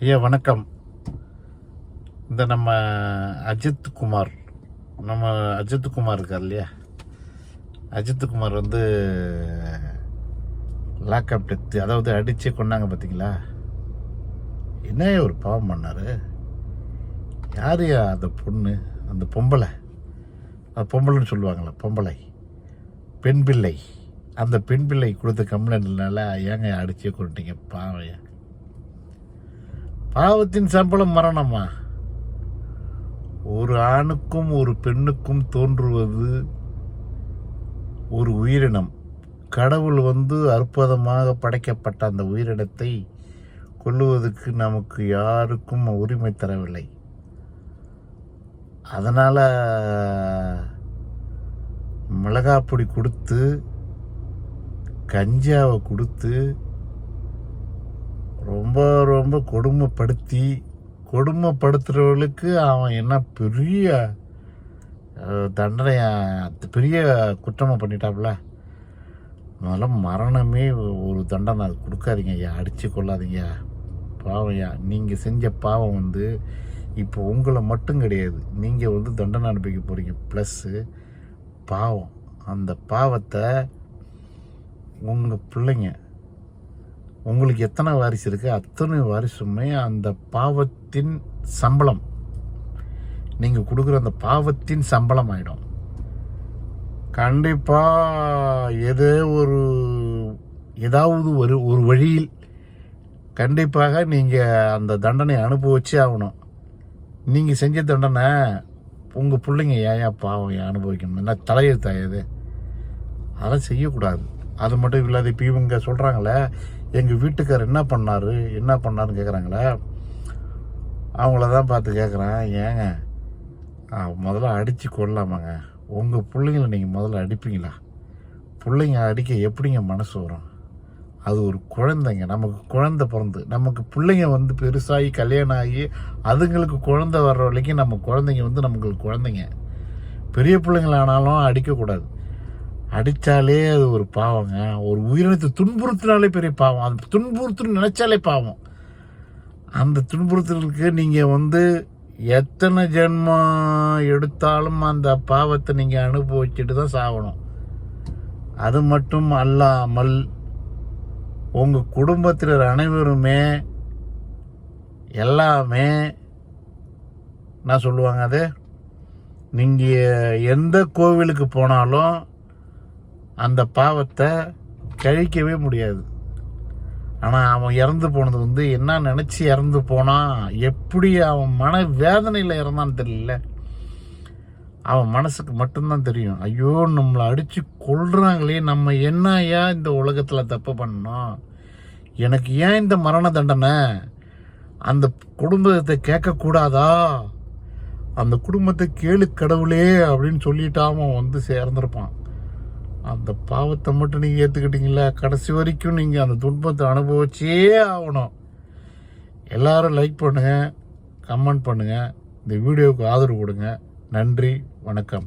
ஐயா வணக்கம். இந்த நம்ம அஜித் குமார் நம்ம அஜித் குமார் இருக்கார் இல்லையா? அஜித் குமார் வந்து லாக்அப் டெத்து அதாவது அடித்து கொண்டாங்க பார்த்தீங்களா என்ன ஒரு பாவம் பண்ணார். யார் அந்த பொண்ணு? அந்த பொம்பளை. அது பொம்பளைன்னு சொல்லுவாங்களே பொம்பளை. பெண் பிள்ளை. அந்த பெண் பிள்ளை கொடுத்த கம்ப்ளைண்ட்னால ஏங்க அடிச்சே கொண்டுட்டீங்க? பாவையா பாவத்தின் சம்பளம் மரணமா? ஒரு ஆணுக்கும் ஒரு பெண்ணுக்கும் தோன்றுவது ஒரு உயிரினம். கடவுள் வந்து அற்புதமாக படைக்கப்பட்ட அந்த உயிரினத்தை கொள்ளுவதற்கு நமக்கு யாருக்கும் உரிமை தரவில்லை. அதனால் மிளகாப்பொடி கொடுத்து கஞ்சாவை கொடுத்து ரொம்ப ரொம்ப கொடுமைப்படுத்தி கொடுமைப்படுத்துகிறவர்களுக்கு அவன் என்ன பெரிய தண்டனையை பெரிய குற்றமாக பண்ணிட்டாப்புல? முதல்ல மரணமே ஒரு தண்டனை அது கொடுக்காதீங்க ஐயா அடித்து கொள்ளாதீங்க. பாவம் ஐயா நீங்கள் செஞ்ச பாவம் வந்து இப்போ உங்களை மட்டும் கிடையாது நீங்கள் வந்து தண்டனை அனுப்பிக்க போகிறீங்க ப்ளஸ்ஸு பாவம் அந்த பாவத்தை உங்கள் பிள்ளைங்க உங்களுக்கு எத்தனை வாரிசு இருக்குது அத்தனை வாரிசுமே அந்த பாவத்தின் சம்பளம். நீங்கள் கொடுக்குற அந்த பாவத்தின் சம்பளம் ஆகிடும் கண்டிப்பாக ஏதோ ஒரு ஏதாவது ஒரு ஒரு வழியில் கண்டிப்பாக நீங்கள் அந்த தண்டனை அனுபவிச்சே ஆகணும். நீங்கள் செஞ்ச தண்டனை உங்கள் பிள்ளைங்க ஏன் பாவம் ஏன் அனுபவிக்கணும்? என்ன தலையெழுத்தாயது அதெல்லாம் செய்யக்கூடாது. அது மட்டும் இல்லாத இப்போ இவங்க சொல்கிறாங்களே எங்கள் வீட்டுக்கார் என்ன பண்ணார்? என்ன பண்ணாருன்னு கேட்குறாங்களே அவங்கள தான் பார்த்து கேட்குறேன் ஏங்க முதல்ல அடித்து கொள்ளலாமாங்க உங்கள் பிள்ளைங்கள நீங்கள் முதல்ல அடிப்பீங்களா? பிள்ளைங்க அடிக்க எப்படிங்க மனசு வரும்? அது ஒரு குழந்தைங்க. நமக்கு குழந்த பிறந்து நமக்கு பிள்ளைங்க வந்து பெருசாகி கல்யாணம் ஆகி அதுங்களுக்கு குழந்த வர்ற வரைக்கும் நம்ம குழந்தைங்க வந்து நமக்கு குழந்தைங்க. பெரிய பிள்ளைங்களானாலும் அடிக்கக்கூடாது. அடித்தாலே அது ஒரு பாவங்க. ஒரு உயிரினத்தை துன்புறுத்தினாலே பெரிய பாவம். அந்த துன்புறுத்துன்னு நினச்சாலே பாவம். அந்த துன்புறுத்தலுக்கு நீங்கள் வந்து எத்தனை ஜென்மம் எடுத்தாலும் அந்த பாவத்தை நீங்கள் அனுபவிச்சுட்டு தான் சாகணும். அது மட்டும் அல்லாமல் உங்கள் குடும்பத்தினர் அனைவருமே எல்லாமே என்ன சொல்லுவாங்க அது? நீங்கள் எந்த கோவிலுக்கு போனாலும் அந்த பாவத்தை கழிக்கவே முடியாது. ஆனால் அவன் இறந்து போனது வந்து என்ன நினச்சி இறந்து போனான் எப்படி அவன் மன வேதனையில் இறந்தான்னு தெரியல. அவன் மனசுக்கு மட்டும்தான் தெரியும். ஐயோ நம்மளை அடித்து கொள்கிறாங்களே நம்ம என்ன ஏன் இந்த உலகத்தில் தப்பு பண்ணோம்? எனக்கு ஏன் இந்த மரண தண்டனை? அந்த குடும்பத்தை கேட்கக்கூடாதா? அந்த குடும்பத்தை கேளு கடவுளே அப்படின்னு சொல்லிட்டு அவன் வந்து சேர்ந்துருப்பான். அந்த பாவத்தை மட்டும் நீங்கள் ஏற்றுக்கிட்டீங்களா கடைசி வரைக்கும் நீங்கள் அந்த துன்பத்தை அனுபவிச்சே ஆகணும். எல்லாரும் லைக் பண்ணுங்கள் கமெண்ட் பண்ணுங்கள் இந்த வீடியோவுக்கு ஆதரவு கொடுங்க. நன்றி வணக்கம்.